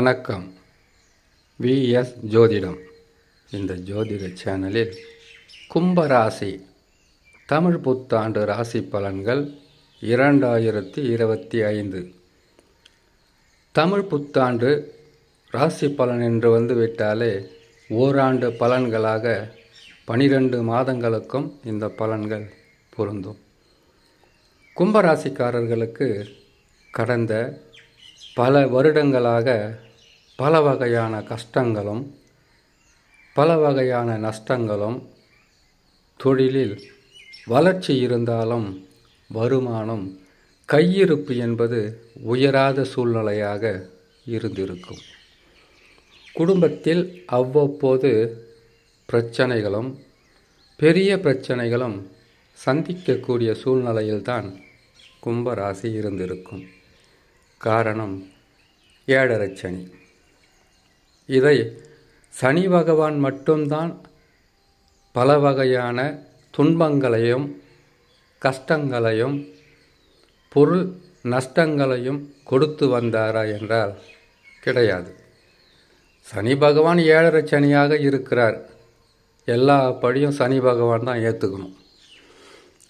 வணக்கம். விஎஸ் ஜோதிடம். இந்த ஜோதிட சேனலில் கும்பராசி தமிழ் புத்தாண்டு ராசி பலன்கள் இரண்டாயிரத்தி இருபத்தி ஐந்து. தமிழ் புத்தாண்டு ராசி பலன் என்று வந்துவிட்டாலே ஓராண்டு பலன்களாக பனிரெண்டு மாதங்களுக்கும் இந்த பலன்கள் பொருந்தும். கும்பராசிக்காரர்களுக்கு கடந்த பல வருடங்களாக பல வகையான கஷ்டங்களும் பல வகையான நஷ்டங்களும் தொழிலில் வளர்ச்சி இருந்தாலும் வருமானம் கையிருப்பு என்பது உயராத சூழ்நிலையாக இருந்திருக்கும். குடும்பத்தில் அவ்வப்போது பிரச்சனைகளும் பெரிய பிரச்சனைகளும் சந்திக்கக்கூடிய சூழ்நிலையில்தான் கும்பராசி இருந்திருக்கும். காரணம் ஏழரை சனி. இதை சனி பகவான் மட்டும்தான் பல வகையான துன்பங்களையும் கஷ்டங்களையும் பொருள் நஷ்டங்களையும் கொடுத்து வந்தாரா என்றால் கிடையாது. சனி பகவான் ஏழரை சனியாக இருக்கிறார். எல்லா படியும் சனி பகவான் தான் ஏற்றுக்கணும்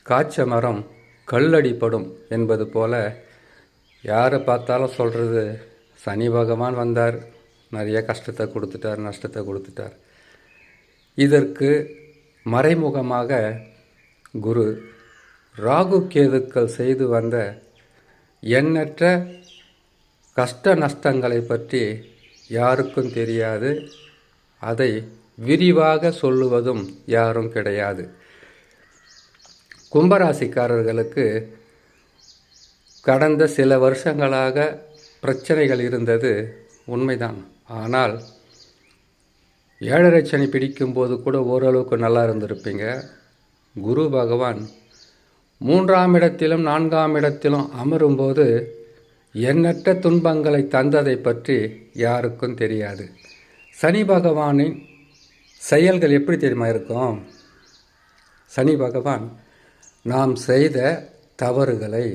காய்ச்ச மரம் கல்லடிப்படும் என்பது போல யாரை பார்த்தாலும் சொல்கிறது சனி பகவான் வந்தார். நிறைய கஷ்டத்தை கொடுத்துட்டார் நஷ்டத்தை கொடுத்துட்டார். இதற்கு மறைமுகமாக குரு ராகு கேதுக்கள் செய்து வந்த எண்ணற்ற கஷ்ட நஷ்டங்களை பற்றி யாருக்கும் தெரியாது. அதை விரிவாக சொல்லுவதும் யாரும் கிடையாது. கும்பராசிக்காரர்களுக்கு கடந்த சில வருஷங்களாக பிரச்சனைகள் இருந்தது உண்மைதான். ஆனால் ஏழரை சனி பிடிக்கும்போது கூட ஓரளவுக்கு நல்லா இருந்திருப்பீங்க. குரு பகவான் மூன்றாம் இடத்திலும் நான்காம் இடத்திலும் அமரும்போது எண்ணற்ற துன்பங்களை தந்ததை பற்றி யாருக்கும் தெரியாது. சனி பகவானின் செயல்கள் எப்படி தெரியுமா இருக்கும்? சனி பகவான் நாம் செய்த தவறுகளை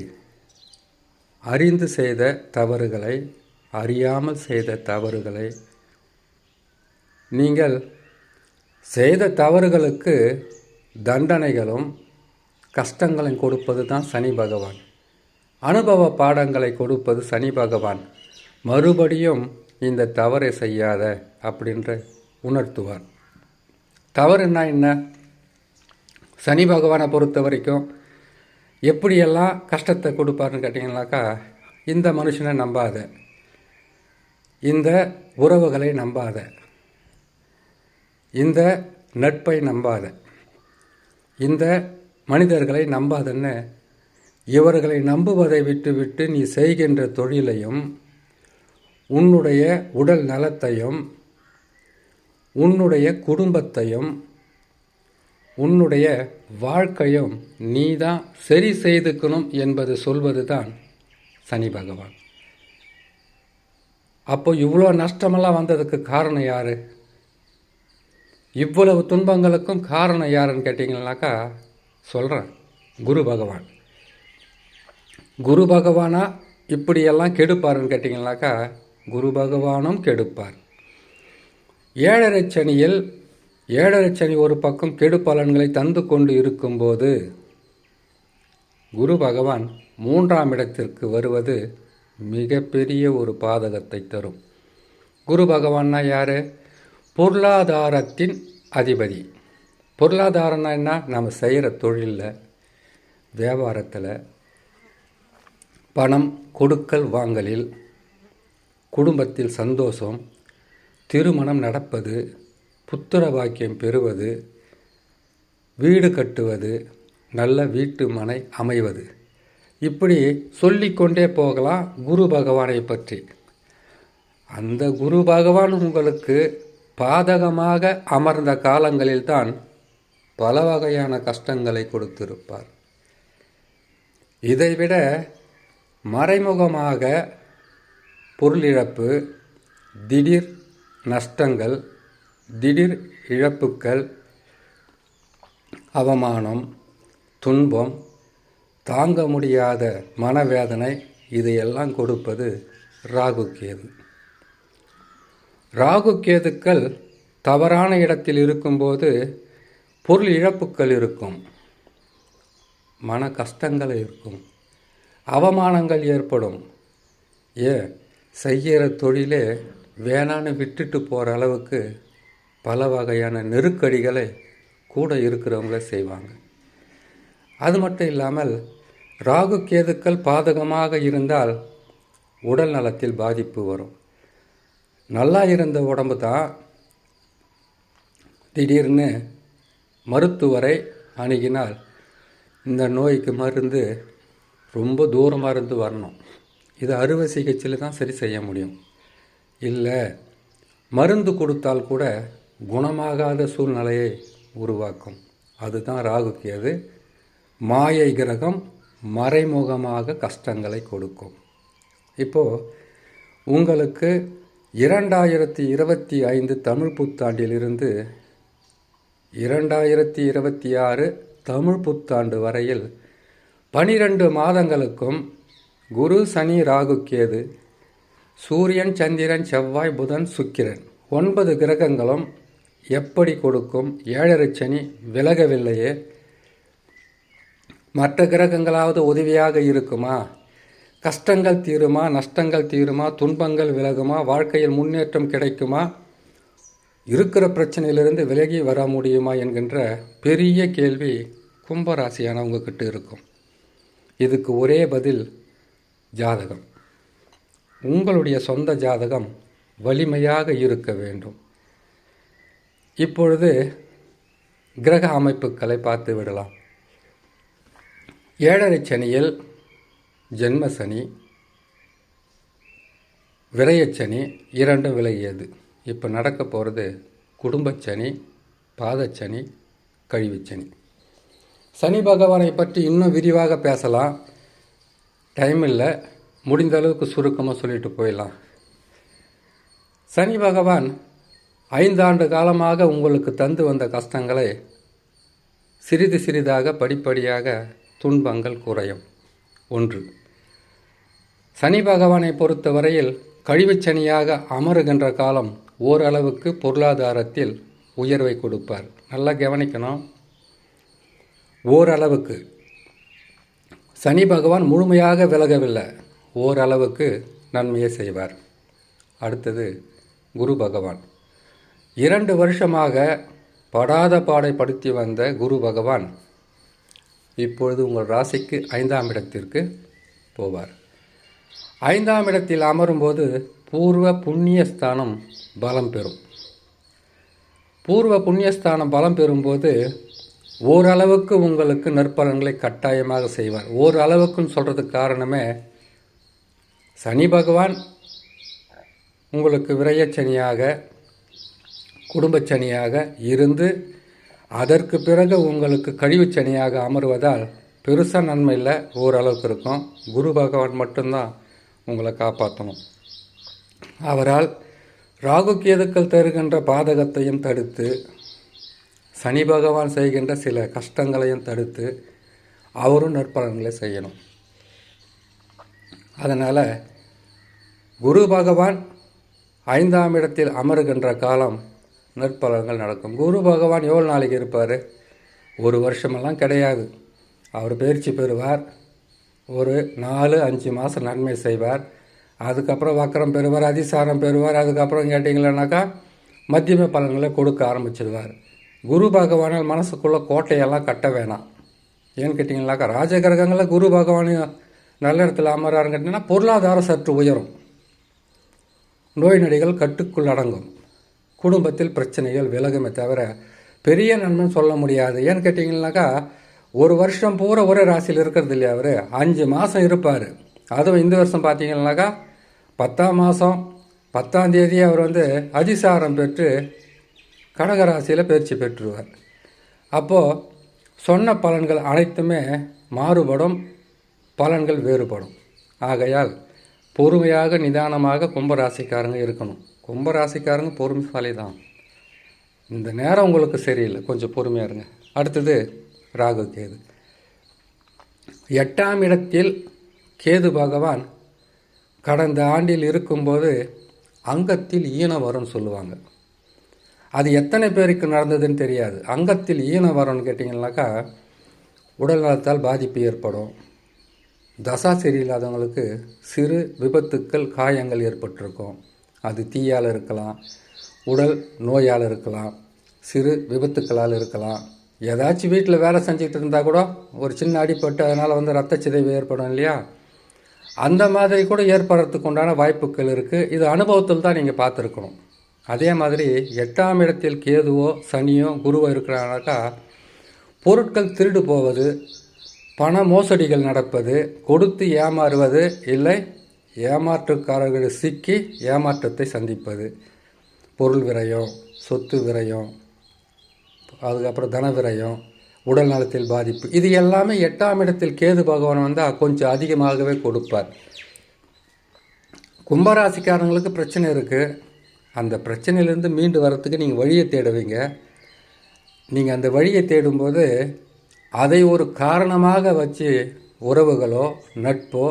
அறிந்து செய்த தவறுகளை அறியாமல் செய்த தவறுகளை. நீங்கள் செய்த தவறுகளுக்கு தண்டனைகளும் கஷ்டங்களையும் கொடுப்பது தான் சனி பகவான். அனுபவ பாடங்களை கொடுப்பது சனி பகவான். மறுபடியும் இந்த தவறை செய்யாத அப்படின்ற உணர்த்துவார். தவறுனா என்ன சனி பகவானை பொறுத்த வரைக்கும் எப்படியெல்லாம் கஷ்டத்தை கொடுப்பாருன்னு கேட்டிங்கனாக்கா இந்த மனுஷனை நம்பாத. இந்த உறவுகளை நம்பாத. இந்த நட்பை நம்பாத. இந்த மனிதர்களை நம்பாதன்னு இவர்களை நம்புவதை விட்டுவிட்டு நீ செய்கின்ற தொழிலையும் உன்னுடைய உடல் நலத்தையும் உன்னுடைய குடும்பத்தையும் உன்னுடைய வாழ்க்கையும் நீ தான் சரி செய்துக்கணும் என்பது சொல்வது தான் சனி பகவான். அப்போ இவ்வளோ நஷ்டமெல்லாம் வந்ததுக்கு காரணம் யார்? இவ்வளவு துன்பங்களுக்கும் காரணம் யாருன்னு கேட்டிங்கனாக்கா சொல்கிறேன் குரு பகவான். குரு பகவானா இப்படியெல்லாம் கெடுப்பாருன்னு கேட்டிங்கனாக்கா குரு பகவானும் கெடுப்பார். ஏழரை சனியில் ஏழரை சனி ஒரு பக்கம் கெடு பலன்களை தந்து கொண்டு இருக்கும்போது குரு பகவான் மூன்றாம் இடத்திற்கு வருவது மிகப்பெரிய ஒரு பாதகத்தை தரும். குரு பகவான்னா யார்? பொருளாதாரத்தின் அதிபதி. பொருளாதாரம்னா என்ன? நம்ம செய்கிற தொழிலில் வியாபாரத்தில் பணம் கொடுக்கல் வாங்கலில் குடும்பத்தில் சந்தோஷம் திருமணம் நடப்பது புத்திர பாக்கியம் பெறுவது வீடு கட்டுவது நல்ல வீட்டு மனை அமைவது. இப்படி சொல்லிக்கொண்டே போகலாம் குரு பகவானை பற்றி. அந்த குரு பகவான் உங்களுக்கு பாதகமாக அமர்ந்த காலங்களில்தான் பல வகையான கஷ்டங்களை கொடுத்திருப்பார். இதைவிட மறைமுகமாக பொருளிழப்பு திடீர் நஷ்டங்கள் திடீர் இழப்புக்கள் அவமானம் துன்பம் தாங்க முடியாத மனவேதனை இதையெல்லாம் கொடுப்பது ராகு கேது ராகு கேதுக்கள் தவறான இடத்தில் இருக்கும்போது பொருள் இழப்புக்கள் இருக்கும். மன கஷ்டங்கள் இருக்கும். அவமானங்கள் ஏற்படும். ஏன் செய்கிற தொழிலே வேணான்னு விட்டுட்டு போகிற அளவுக்கு பல வகையான நெருக்கடிகளை கூட இருக்கிறவங்கள செய்வாங்க. அது மட்டும் இல்லாமல் ராகு கேதுக்கள் பாதகமாக இருந்தால் உடல் நலத்தில் பாதிப்பு வரும். நல்லா இருந்த உடம்பு தான் திடீர்னு மருத்துவரை அணுகினால் இந்த நோய்க்கு மருந்து ரொம்ப தூரமாக இருந்து வரணும். இது அறுவை சிகிச்சையில் தான் சரி செய்ய முடியும். இல்லை மருந்து கொடுத்தால் கூட குணமாகாத சூழ்நிலையை உருவாக்கும். அதுதான் ராகு கேது. மாயை கிரகம் மறைமுகமாக கஷ்டங்களை கொடுக்கும். இப்போது உங்களுக்கு இரண்டாயிரத்தி இருபத்தி ஐந்து தமிழ் புத்தாண்டிலிருந்து இரண்டாயிரத்தி இருபத்தி ஆறு தமிழ் புத்தாண்டு வரையில் பனிரெண்டு மாதங்களுக்கும் குரு சனி ராகு கேது சூரியன் சந்திரன் செவ்வாய் புதன் சுக்கிரன் ஒன்பது கிரகங்களும் எப்படி கொடுக்கும்? ஏழரை சனி விலகவில்லையே. மற்ற கிரகங்களாவது உதவியாக இருக்குமா? கஷ்டங்கள் தீருமா? நஷ்டங்கள் தீருமா? துன்பங்கள் விலகுமா? வாழ்க்கையில் முன்னேற்றம் கிடைக்குமா? இருக்கிற பிரச்சனையிலிருந்து விலகி வர முடியுமா என்கின்ற பெரிய கேள்வி கும்பராசியானவங்கக்கிட்ட இருக்கும். இதுக்கு ஒரே பதில் ஜாதகம். உங்களுடைய சொந்த ஜாதகம் வலிமையாக இருக்க வேண்டும். இப்பொழுது கிரக அமைப்புகளை பார்த்து விடலாம். ஏழரை சனியில் ஜென்ம சனி விரயச்சனி இரண்டும் விலகியது. இப்போ நடக்க போகிறது குடும்பச்சனி பாதச்சனி கழிவுச்சனி சனி பகவானை பற்றி இன்னும் விரிவாக பேசலாம். டைம் இல்லை முடிந்த அளவுக்கு சுருக்கமாக சொல்லிட்டு போயிடலாம். சனி பகவான் ஐந்தாண்டு காலமாக உங்களுக்கு தந்து வந்த கஷ்டங்களை சிறிது சிறிதாக படிப்படியாக துன்பங்கள் குறையும். ஒன்று. சனி பகவானை பொறுத்தவரையில் கழிவுச்சனியாக அமருகின்ற காலம் ஓரளவுக்கு பொருளாதாரத்தில் உயர்வை கொடுப்பார். நல்லா கவனிக்கணும். ஓரளவுக்கு. சனி பகவான் முழுமையாக விலகவில்லை. ஓரளவுக்கு நன்மையை செய்வார். அடுத்தது குரு பகவான். இரண்டு வருஷமாக படாத பாடை படுத்தி வந்த குரு பகவான் இப்பொழுது உங்கள் ராசிக்கு ஐந்தாம் இடத்திற்கு போவார். ஐந்தாம் இடத்தில் அமரும்போது பூர்வ புண்ணியஸ்தானம் பலம் பெறும். பூர்வ புண்ணியஸ்தானம் பலம் பெறும்போது ஓரளவுக்கு உங்களுக்கு நற்பலன்களை கட்டாயமாக செய்வார். ஓரளவுக்குன்னு சொல்கிறதுக்கு காரணமே சனி பகவான் உங்களுக்கு விரயச்சனியாக குடும்பச்சனியாக இருந்து அதற்கு பிறகு உங்களுக்கு கழிவுச்சனியாக அமருவதால் பெருசாக நன்மை இல்லை ஓரளவுக்கு இருக்கும். குரு பகவான் மட்டும்தான் உங்களை காப்பாற்றணும் அவரால் ராகு கேதுக்கள் தருகின்ற பாதகத்தையும் தடுத்து சனி பகவான் செய்கின்ற சில கஷ்டங்களையும் தடுத்து அவரும் நற்பலன்களை செய்யணும். அதனால் குரு பகவான் ஐந்தாம் இடத்தில் அமருகின்ற காலம் நற்பலன்கள் நடக்கும். குரு பகவான் எவ்வளோ நாளைக்கு இருப்பார்? ஒரு வருஷமெல்லாம் கிடையாது. அவர் பயிற்சி பெறுவார். ஒரு நாலு அஞ்சு மாதம் நன்மை செய்வார். அதுக்கப்புறம் வக்கரம் பெறுவார் அதிசாரம் பெறுவார். அதுக்கப்புறம் கேட்டிங்களேனாக்கா மத்தியம பலன்களை கொடுக்க ஆரம்பிச்சிடுவார் குரு பகவானால் மனசுக்குள்ளே கோட்டையெல்லாம் கட்ட வேணாம். ஏன்னு கேட்டிங்கனாக்கா ராஜகிரகங்களில் குரு பகவான் நல்ல இடத்துல அமராருன்னு கேட்டிங்கன்னா பொருளாதாரம் சற்று உயரும். நோய் நொடிகள் கட்டுக்குள் அடங்கும். குடும்பத்தில் பிரச்சனைகள் விலகுமே தவிர பெரிய நன்மை சொல்ல முடியாது. ஏன்னு கேட்டிங்கனாக்கா ஒரு வருஷம் பூரா ஒரே ராசியில் இருக்கிறது இல்லையா அவர்? அஞ்சு மாதம் இருப்பார். அதுவும் இந்த வருஷம் பார்த்தீங்கன்னாக்கா பத்தாம் மாதம் பத்தாம் தேதி அவர் வந்து அதிசாரம் பெற்று கடகராசியில் பயிற்சி பெற்றுருவார் அப்போது சொன்ன பலன்கள் அனைத்துமே மாறுபடும் பலன்கள் வேறுபடும். ஆகையால் பொறுமையாக நிதானமாக கும்பராசிக்காரங்க இருக்கணும். கும்பராசிக்காரங்க பொறுமைசாலி தான் இந்த நேரம் உங்களுக்கு சரியில்லை. கொஞ்சம் பொறுமையாக இருங்க. அடுத்தது ராகு கேது. எட்டாம் இடத்தில் கேது பகவான் கடந்த ஆண்டில் இருக்கும்போது அங்கத்தில் ஈனம் வரும்னு சொல்லுவாங்க. அது எத்தனை பேருக்கு நடந்ததுன்னு தெரியாது. அங்கத்தில் ஈனம் வரும்னு கேட்டிங்கனாக்கா உடல் நலத்தால் பாதிப்பு ஏற்படும். தசா சரியில்லாதவங்களுக்கு சிறு விபத்துக்கள் காயங்கள் ஏற்பட்டிருக்கும். அது தீயால் இருக்கலாம் உடல் நோயால் இருக்கலாம் சிறு விபத்துக்களால் இருக்கலாம். ஏதாச்சும் வீட்டில் வேலை செஞ்சுக்கிட்டு இருந்தால் கூட ஒரு சின்ன அடிப்பட்டு அதனால் வந்து ரத்த சிதைவு ஏற்படும் இல்லையா? அந்த மாதிரி கூட ஏற்படுறதுக்கு உண்டான வாய்ப்புகள் இருக்குது இது அனுபவத்தில் தான் நீங்கள் பார்த்துருக்கணும். அதே மாதிரி எட்டாம் இடத்தில் கேதுவோ சனியோ குருவோ இருக்கிறாங்கனாக்கா பொருட்கள் திருடு போவது பண மோசடிகள் நடப்பது கொடுத்து ஏமாறுவது இல்லை ஏமாற்றுக்காரர்கள் சிக்கி ஏமாற்றத்தை சந்திப்பது. பொருள் விரயம் சொத்து விரயம் அதுக்கப்புறம் தன விரயம் உடல் நலத்தில் பாதிப்பு. இது எல்லாமே எட்டாம் இடத்தில் கேது பகவான் வந்தால் கொஞ்சம் அதிகமாகவே கொடுப்பார். கும்பராசிக்காரங்களுக்கு பிரச்சனை இருக்குது அந்த பிரச்சனையிலேருந்து மீண்டு வரத்துக்கு நீங்கள் வழியை தேடுவீங்க. நீங்கள் அந்த வழியை தேடும்போது அதை ஒரு காரணமாக வச்சு உறவுகளோ நட்போ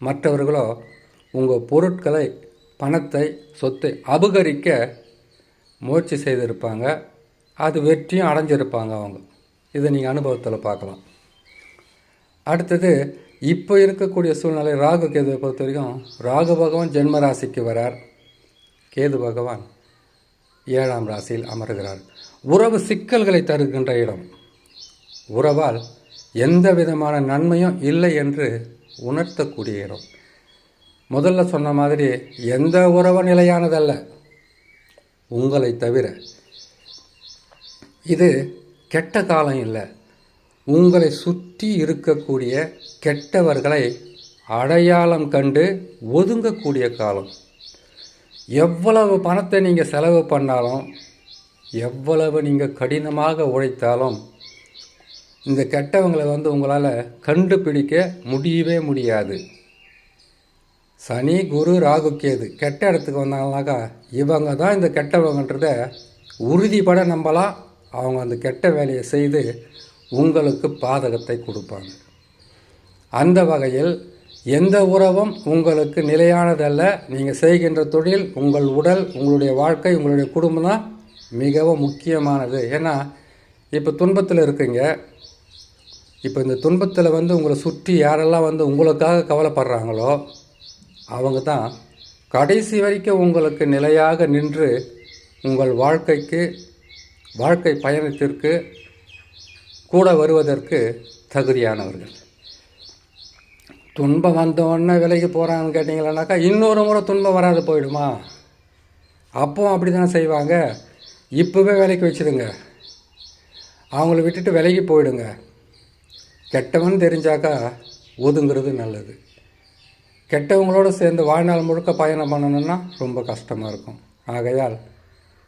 மற்றவர்களோ உங்கள் பொருட்களை பணத்தை சொத்தை அபகரிக்க முயற்சி செய்திருப்பாங்க. அது வெற்றியும் அடைஞ்சிருப்பாங்க அவங்க. இதை நீங்கள் அனுபவத்தில் பார்க்கலாம். அடுத்தது இப்போ இருக்கக்கூடிய சூழ்நிலை ராகு கேதுவை பொறுத்த வரைக்கும் ராகு பகவான் ஜென்ம ராசிக்கு வரார். கேது பகவான் ஏழாம் ராசியில் அமர்கிறார். உறவு சிக்கல்களை தருகின்ற இடம். உறவால் எந்த விதமான நன்மையும் இல்லை என்று உணர்த்தக்கூடிய இடம். முதல்ல சொன்ன மாதிரி எந்த உறவு நிலையானதல்ல. உங்களை தவிர. இது கெட்ட காலம் இல்லை. உங்களை சுற்றி இருக்கக்கூடிய கெட்டவர்களை அடையாளம் கண்டு ஒதுங்கக்கூடிய காலம். எவ்வளவு பணத்தை நீங்கள் செலவு பண்ணாலும் எவ்வளவு நீங்கள் கடினமாக உழைத்தாலும் இந்த கெட்டவங்களை வந்து உங்களால் கண்டுபிடிக்க முடியவே முடியாது. சனி குரு ராகு கேது. கெட்ட இடத்துக்கு வந்தாங்கனாக்கா இவங்க தான் இந்த கெட்டவங்கன்றத உறுதிப்பட நம்பலாம் அவங்க அந்த கெட்ட வேலையை செய்து உங்களுக்கு பாதகத்தை கொடுப்பாங்க. அந்த வகையில் எந்த உறவும் உங்களுக்கு நிலையானதல்ல. நீங்கள் செய்கின்ற தொழில் உங்கள் உடல் உங்களுடைய வாழ்க்கை உங்களுடைய குடும்பம் தான் மிகவும் முக்கியமானது. ஏன்னா இப்போ துன்பத்தில் இருக்கீங்க. இப்போ இந்த துன்பத்தில் வந்து உங்களை சுற்றி யாரெல்லாம் வந்து உங்களுக்காக கவலைப்படுறாங்களோ அவங்க தான் கடைசி வரைக்கும் உங்களுக்கு நிலையாக நின்று உங்கள் வாழ்க்கைக்கு வாழ்க்கை பயணத்திற்கு கூட வருவதற்கு தகுதியானவர்கள். துன்பம் வந்தோடனே விலைக்கு போகிறாங்கன்னு கேட்டிங்களானாக்கா இன்னொரு முறை துன்பம் வராது போயிடுமா? அப்போ அப்படி தானே செய்வாங்க. இப்போவே வேலைக்கு வச்சுடுங்க அவங்கள விட்டுட்டு விலைக்கு போயிடுங்க. கெட்டவன் தெரிஞ்சாக்கா ஒதுங்கிறது நல்லது. கெட்டவங்களோடு சேர்ந்து வாழ்நாள் முழுக்க பயணம் பண்ணணும்னா ரொம்ப கஷ்டமாக இருக்கும். ஆகையால்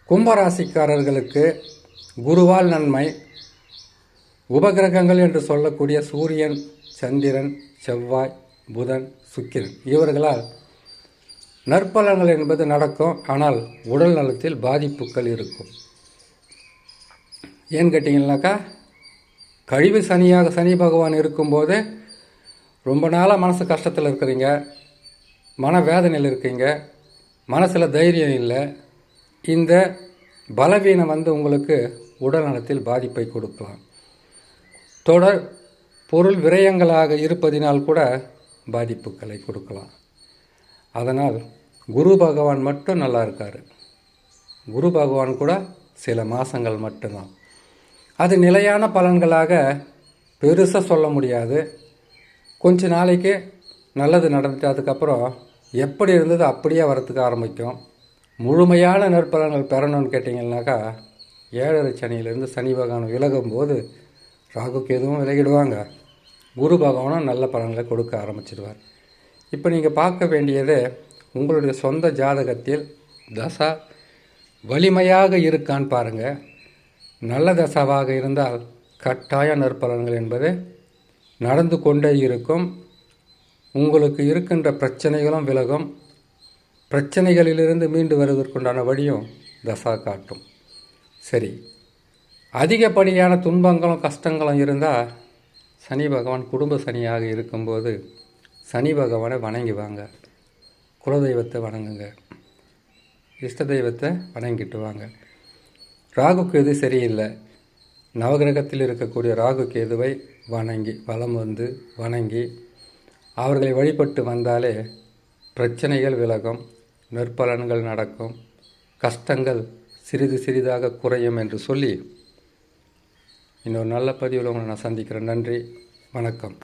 கும்பராசிக்காரர்களுக்கு குருவால் நன்மை உபகிரகங்கள் என்று சொல்லக்கூடிய சூரியன் சந்திரன் செவ்வாய் புதன் சுக்கிரன் இவர்களால் நற்பலன்கள் என்பது நடக்கும். ஆனால் உடல் நலத்தில் பாதிப்புகள் இருக்கும். ஏன்னு கேட்டிங்கனாக்கா கழிவு சனியாக சனி பகவான் இருக்கும்போது ரொம்ப நாளாக மனசு கஷ்டத்தில் இருக்கிறீங்க. மன வேதனையில் இருக்கீங்க. மனசில் தைரியம் இல்லை. இந்த பலவீனம் வந்து உங்களுக்கு உடல் நலத்தில் பாதிப்பை கொடுக்கலாம். தொடர் பொருள் விரயங்களாக இருப்பதினால் கூட பாதிப்புகளை கொடுக்கலாம். அதனால் குரு பகவான் மட்டும் நல்லா இருக்கார். குரு பகவான் கூட சில மாதங்கள் மட்டும்தான். அது நிலையான பலன்களாக பெருசாக சொல்ல முடியாது. கொஞ்ச நாளைக்கு நல்லது நடந்துட்டு அதுக்கப்புறம் எப்படி இருந்தது அப்படியே வரத்துக்கு ஆரம்பிக்கும். முழுமையான நற்பலன்கள் பெறணும்னு கேட்டிங்கன்னாக்கா ஏழரை சனியிலேருந்து சனி பகவான் விலகும் போது ராகுக்கு எதுவும் விலகிடுவாங்க. குரு பகவானும் நல்ல பலன்களை கொடுக்க ஆரம்பிச்சிடுவார். இப்போ நீங்கள் பார்க்க வேண்டியது உங்களுடைய சொந்த ஜாதகத்தில் தசா வலிமையாக இருக்கான்னு பாருங்கள் நல்ல தசாவாக இருந்தால் கட்டாய நற்பலன்கள் என்பது நடந்து கொண்டே இருக்கும். உங்களுக்கு இருக்கின்ற பிரச்சனைகளும் விலகும். பிரச்சனைகளிலிருந்து மீண்டு வருவதற்குண்டான வழியும் தசா காட்டும். சரி. அதிகப்படியான துன்பங்களும் கஷ்டங்களும் இருந்தால் சனி பகவான் குடும்ப சனியாக இருக்கும்போது சனி பகவானை வணங்கி வாங்க குலதெய்வத்தை வணங்குங்க. இஷ்ட தெய்வத்தை வணங்கிட்டு வாங்க. ராகுக்கு இது சரியில்லை. நவகிரகத்தில் இருக்கக்கூடிய ராகு கேதுவை வணங்கி வலம் வந்து வணங்கி அவர்களை வழிபட்டு வந்தாலே பிரச்சனைகள் விலகும் நற்பலன்கள் நடக்கும் கஷ்டங்கள் சிறிது சிறிதாக குறையும் என்று சொல்லி இன்னொரு நல்ல பதிவில் உங்களை நான் சந்திக்கிறேன். நன்றி வணக்கம்.